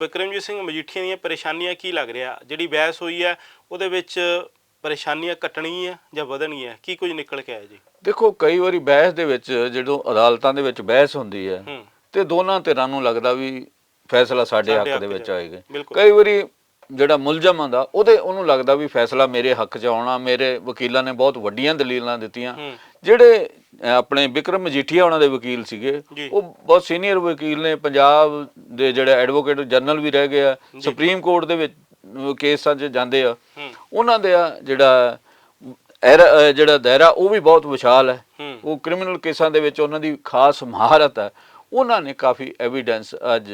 ਵਿਕਰਮਜੀਤ ਸਿੰਘ ਮਜੀਠੀਆ ਦੀਆਂ ਪਰੇਸ਼ਾਨੀਆਂ ਕੀ ਲੱਗ ਰਿਹਾ? ਜਿਹੜੀ ਬਹਿਸ ਹੋਈ ਹੈ ਉਹਦੇ ਵਿੱਚ ਪਰੇਸ਼ਾਨੀਆਂ ਘਟਣਗੀਆਂ ਜਾਂ ਵਧਣਗੀਆਂ? ਕੀ ਕੁਝ ਨਿਕਲ ਕੇ ਆਇਆ ਜੀ? ਦੇਖੋ ਕਈ ਵਾਰੀ ਬਹਿਸ ਦੇ ਵਿੱਚ ਜਦੋਂ ਅਦਾਲਤਾਂ ਦੇ ਵਿੱਚ ਬਹਿਸ ਹੁੰਦੀ ਹੈ ਤੇ ਦੋਨਾਂ ਧਿਰਾਂ ਨੂੰ ਲੱਗਦਾ ਵੀ ਫੈਸਲਾ ਸਾਡੇ ਹੱਕ ਦੇ ਵਿੱਚ ਆਏਗਾ। ਕਈ ਵਾਰੀ ਜਿਹੜਾ ਮੁਲਜ਼ਮ ਆਂਦਾ ਉਹਦੇ ਉਹਨੂੰ ਲੱਗਦਾ ਵੀ ਫੈਸਲਾ ਮੇਰੇ ਹੱਕ 'ਚ ਆਉਣਾ ਮੇਰੇ ਵਕੀਲਾਂ ਨੇ ਬਹੁਤ ਵੱਡੀਆਂ ਦਲੀਲਾਂ ਦਿੱਤੀਆਂ। ਜਿਹੜੇ ਆਪਣੇ ਵਿਕਰਮ ਮਜੀਠੀਆ ਉਹਨਾਂ ਦੇ ਵਕੀਲ ਸੀਗੇ। ਉਹ ਬਹੁਤ ਸੀਨੀਅਰ ਵਕੀਲ ਨੇ ਪੰਜਾਬ ਦੇ ਜਿਹੜੇ ਐਡਵੋਕੇਟ ਜਨਰਲ ਵੀ ਰਹਿ ਗਏ ਆ ਸੁਪਰੀਮ ਕੋਰਟ ਦੇ ਵਿੱਚ ਕੇਸਾਂ 'ਚ ਜਾਂਦੇ ਆ। ਉਹਨਾਂ ਦੇ ਜਿਹੜਾ ਜਿਹੜਾ ਦਾਇਰਾ ਉਹ ਵੀ ਬਹੁਤ ਵਿਸ਼ਾਲ ਹੈ। ਹੂੰ। ਉਹ ਕ੍ਰਿਮੀਨਲ ਕੇਸਾਂ ਦੇ ਵਿੱਚ ਉਹਨਾਂ ਦੀ ਖਾਸ ਮਹਾਰਤ ਹੈ। ਉਹਨਾਂ ਨੇ ਕਾਫੀ ਐਵੀਡੈਂਸ ਅੱਜ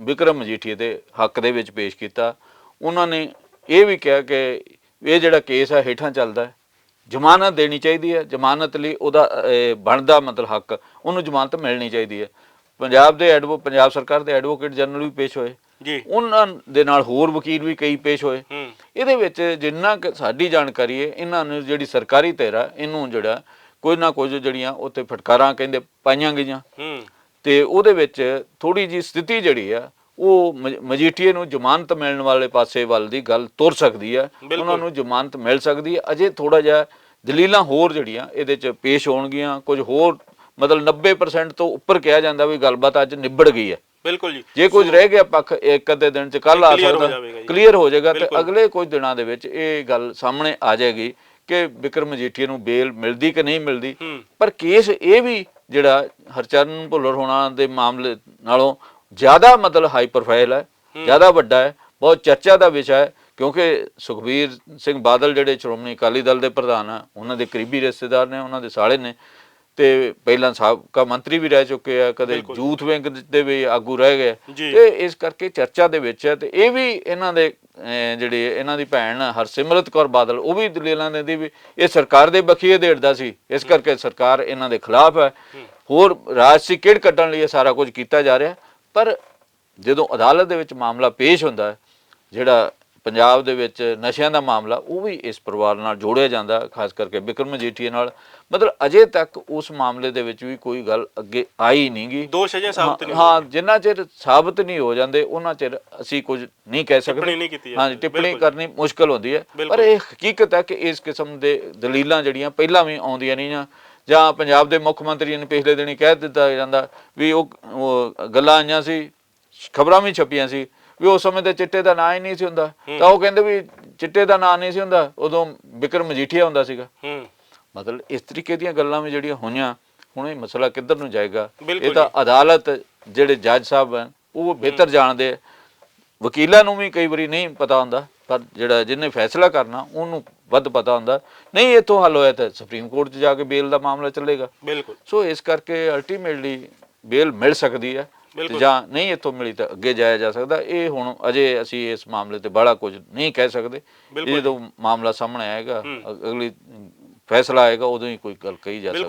ਵਿਕਰਮ ਮਜੀਠੀਆ ਦੇ ਹੱਕ ਦੇ ਵਿੱਚ ਪੇਸ਼ ਕੀਤਾ। ਉਹਨਾਂ ਨੇ ਇਹ ਵੀ ਕਿਹਾ ਕਿ ਇਹ ਜਿਹੜਾ ਕੇਸ ਹੈ ਹੇਠਾਂ ਚੱਲਦਾ ਹੈ। ਜ਼ਮਾਨਤ ਦੇਣੀ ਚਾਹੀਦੀ ਹੈ ਜ਼ਮਾਨਤ ਲਈ ਉਹਦਾ ਬਣਦਾ ਮਤਲਬ ਹੱਕ ਉਹਨੂੰ ਜ਼ਮਾਨਤ ਮਿਲਣੀ ਚਾਹੀਦੀ ਹੈ। ਪੰਜਾਬ ਦੇ ਐਡਵੋ ਪੰਜਾਬ ਸਰਕਾਰ ਦੇ ਐਡਵੋਕੇਟ ਜਨਰਲ ਵੀ ਪੇਸ਼ ਹੋਏ। ਜੀ। ਉਹਨਾਂ ਦੇ ਨਾਲ ਹੋਰ ਵਕੀਲ ਵੀ ਕਈ ਪੇਸ਼ ਹੋਏ। ਇਹਦੇ ਵਿੱਚ ਜਿੰਨਾ ਸਾਡੀ ਜਾਣਕਾਰੀ ਹੈ ਇਹਨਾਂ ਨੂੰ ਜਿਹੜੀ ਸਰਕਾਰੀ ਧਿਰ ਇਹਨੂੰ ਜਿਹੜਾ ਕੋਈ ਨਾ ਕੁਝ ਜਿਹੜੀਆਂ ਉੱਤੇ ਫਟਕਾਰਾਂ ਕਹਿੰਦੇ ਪਾਈਆਂ ਗਈਆਂ। ਤੇ ਉਹਦੇ ਵਿੱਚ ਥੋੜੀ ਜੀ ਸਥਿਤੀ ਜਿਹੜੀ ਆ ਉਹ ਮਜੀਠੀਏ ਨੂੰ ਜ਼ਮਾਨਤ ਮਿਲਣ ਵਾਲੇ ਪਾਸੇ ਵੱਲ ਦੀ ਗੱਲ ਤੁਰ ਸਕਦੀ ਹੈ। ਉਹਨਾਂ ਨੂੰ ਜ਼ਮਾਨਤ ਮਿਲ ਸਕਦੀ ਹੈ ਅਜੇ ਥੋੜਾ ਜਿਹਾ ਦਲੀਲਾਂ ਹੋਰ ਜਿਹੜੀਆਂ ਇਹਦੇ 'ਚ ਪੇਸ਼ ਹੋਣਗੀਆਂ ਕੁਝ ਹੋਰ ਮਤਲਬ 90% ਤੋਂ ਉੱਪਰ ਕਿਹਾ ਜਾਂਦਾ ਵੀ ਗੱਲਬਾਤ ਅੱਜ ਨਿਬੜ ਗਈ ਹੈ ਬਿਲਕੁਲ ਜੀ। ਜੇ ਕੁਝ ਰਹਿ ਗਿਆ ਪੱਖ ਇੱਕ ਅੱਧੇ ਦਿਨ ਚ ਕੱਲ ਆ ਸਕਦਾ। ਕਲੀਅਰ ਹੋ ਜਾਏਗਾ ਤੇ। ਅਗਲੇ ਕੁਝ ਦਿਨਾਂ ਦੇ ਵਿੱਚ ਇਹ ਗੱਲ ਸਾਹਮਣੇ ਆ ਜਾਏਗੀ ਕਿ ਵਿਕਰਮ ਮਜੀਠੀਆ ਨੂੰ ਬੇਲ ਮਿਲਦੀ ਕਿ ਨਹੀਂ ਮਿਲਦੀ। ਪਰ ਕੇਸ ਇਹ ਵੀ ਜਿਹੜਾ ਹਰਚਰਨ ਭੁੱਲਰ ਹੋਣਾ ਦੇ ਮਾਮਲੇ ਨਾਲੋਂ ਜ਼ਿਆਦਾ ਮਤਲਬ ਹਾਈ ਪ੍ਰੋਫਾਈਲ ਹੈ ਜ਼ਿਆਦਾ ਵੱਡਾ ਹੈ ਬਹੁਤ ਚਰਚਾ ਦਾ ਵਿਸ਼ਾ ਹੈ ਕਿਉਂਕਿ ਸੁਖਬੀਰ ਸਿੰਘ ਬਾਦਲ ਜਿਹੜੇ ਸ਼੍ਰੋਮਣੀ ਅਕਾਲੀ ਦਲ ਦੇ ਪ੍ਰਧਾਨ ਆ ਉਹਨਾਂ ਦੇ ਕਰੀਬੀ ਰਿਸ਼ਤੇਦਾਰ ਨੇ ਉਹਨਾਂ ਦੇ ਸਾਲੇ ਨੇ ਤੇ ਪਹਿਲਾਂ ਸਾਬਕਾ ਮੰਤਰੀ ਵੀ ਰਹਿ ਚੁੱਕੇ ਆ ਕਦੇ। ਯੂਥ ਵਿੰਗ ਦੇ ਵੀ ਆਗੂ ਰਹਿ ਗਏ। ਤੇ ਇਸ ਕਰਕੇ ਚਰਚਾ ਦੇ ਵਿੱਚ ਹੈ ਤੇ ਇਹ ਵੀ ਇਹਨਾਂ ਦੇ ਜਿਹੜੀ ਇਹਨਾਂ ਦੀ ਭੈਣ ਹਰਸਿਮਰਤ ਕੌਰ ਬਾਦਲ ਉਹ ਵੀ ਦਲੀਲਾਂ ਦਿੰਦੀ ਵੀ ਇਹ ਸਰਕਾਰ ਦੇ ਬਖੀਏ ਦੇੜਦਾ ਸੀ ਇਸ ਕਰਕੇ ਸਰਕਾਰ ਇਹਨਾਂ ਦੇ ਖਿਲਾਫ ਹੈ। ਹੋਰ ਰਾਜਸੀ ਕਿਹੜ ਕੱਢਣ ਲਈ ਇਹ ਸਾਰਾ ਕੁਝ ਕੀਤਾ ਜਾ ਰਿਹਾ? ਪਰ ਜਦੋਂ ਅਦਾਲਤ ਦੇ ਵਿੱਚ ਮਾਮਲਾ ਪੇਸ਼ ਹੁੰਦਾ ਜਿਹੜਾ ਪੰਜਾਬ ਦੇ ਵਿੱਚ ਨਸ਼ਿਆਂ ਦਾ ਮਾਮਲਾ ਉਹ ਵੀ ਇਸ ਪਰਿਵਾਰ ਨਾਲ ਜੋੜਿਆ ਜਾਂਦਾ ਖਾਸ ਕਰਕੇ ਬਿਕਰਮ ਮਜੀਠੀਆ ਨਾਲ। ਮਤਲਬ ਅਜੇ ਤੱਕ ਉਸ ਮਾਮਲੇ ਦੇ ਵਿੱਚ ਵੀ ਕੋਈ ਗੱਲ ਅੱਗੇ ਆਈ ਨਹੀਂਗੀ ਦੋਸ਼ ਅਜੇ ਸਾਬਤ ਨਹੀਂ ਹਾਂ ਜਿੰਨਾ ਚਿਰ ਸਾਬਤ ਨਹੀਂ ਹੋ ਜਾਂਦੇ ਉਹਨਾਂ ਚਿਰ ਅਸੀਂ ਕੁਝ ਨਹੀਂ ਕਹਿ ਟਿੱਪਣੀ ਸਕਦੇ ਨਹੀਂ ਕੀਤੀ ਹਾਂਜੀ ਸਕਦੀ, ਟਿੱਪਣੀ। ਕਰਨੀ ਮੁਸ਼ਕਲ ਹੁੰਦੀ ਹੈ। ਪਰ ਇਹ ਹਕੀਕਤ ਹੈ ਕਿ ਇਸ ਕਿਸਮ ਦੇ ਦਲੀਲਾਂ ਜਿਹੜੀਆਂ ਪਹਿਲਾਂ ਵੀ ਆਉਂਦੀਆਂ ਨਹੀਂ ਜਾਂ ਜਾਂ ਪੰਜਾਬ ਦੇ ਮੁੱਖ ਮੰਤਰੀ ਨੇ ਪਿਛਲੇ ਦਿਨੀ ਕਹਿ ਦਿੱਤਾ ਜਾਂਦਾ ਵੀ ਉਹ ਗੱਲਾਂ ਆਈਆਂ ਸੀ ਖਬਰਾਂ ਵੀ ਛਪੀਆਂ ਸੀ ਵੀ ਉਸ ਸਮੇਂ ਤੇ ਚਿੱਟੇ ਦਾ ਨਾਂ ਹੀ ਨਹੀਂ ਸੀ ਹੁੰਦਾ। ਤਾਂ ਉਹ ਕਹਿੰਦੇ ਵੀ ਚਿੱਟੇ ਦਾ ਨਾਂ ਨਹੀਂ ਸੀ ਹੁੰਦਾ ਉਦੋਂ ਬਿਕਰਮ ਮਜੀਠੀਆ ਹੁੰਦਾ ਸੀਗਾ। ਹੂੰ। ਮਤਲਬ ਇਸ ਤਰੀਕੇ ਦੀਆਂ ਗੱਲਾਂ ਵੀ ਜਿਹੜੀਆਂ ਹੋਈਆਂ ਹੁਣ ਇਹ ਮਸਲਾ ਕਿੱਧਰ ਨੂੰ ਜਾਏਗਾ? ਇਹ ਤਾਂ ਅਦਾਲਤ ਜਿਹੜੇ ਜੱਜ ਸਾਹਿਬ ਹਨ ਉਹ ਬਿਹਤਰ ਜਾਣਦੇ। ਵਕੀਲਾਂ ਨੂੰ ਵੀ ਕਈ ਵਾਰੀ ਨਹੀਂ ਪਤਾ ਹੁੰਦਾ ਪਰ ਜਿਹੜਾ ਜਿਹਨੇ ਫੈਸਲਾ ਕਰਨਾ ਉਹਨੂੰ ਵੱਧ ਪਤਾ ਹੁੰਦਾ। ਨਹੀਂ ਇੱਥੋਂ ਹੱਲ ਹੋਇਆ ਤਾਂ ਸੁਪਰੀਮ ਕੋਰਟ 'ਚ ਜਾ ਕੇ ਬੇਲ ਦਾ ਮਾਮਲਾ ਚੱਲੇਗਾ। ਬਿਲਕੁਲ। ਸੋ ਇਸ ਕਰਕੇ ਅਲਟੀਮੇਟਲੀ ਬੇਲ ਮਿਲ ਸਕਦੀ ਹੈ। ਤੇ। ਜਾਂ ਨਹੀਂ ਇੱਥੋਂ ਮਿਲੀ ਤਾਂ ਅੱਗੇ ਜਾਇਆ ਜਾ ਸਕਦਾ। ਇਹ ਹੁਣ ਅਜੇ ਅਸੀਂ ਇਸ ਮਾਮਲੇ ਤੇ ਬੜਾ ਕੁਝ ਨਹੀਂ ਕਹਿ ਸਕਦੇ। ਜਦੋਂ ਮਾਮਲਾ ਸਾਹਮਣੇ ਆਏਗਾ ਅਗਲੀ ਫੈਸਲਾ ਆਏਗਾ ਉਦੋਂ ਹੀ ਕੋਈ ਗੱਲ ਕਹੀ ਜਾ ਸਕਦੀ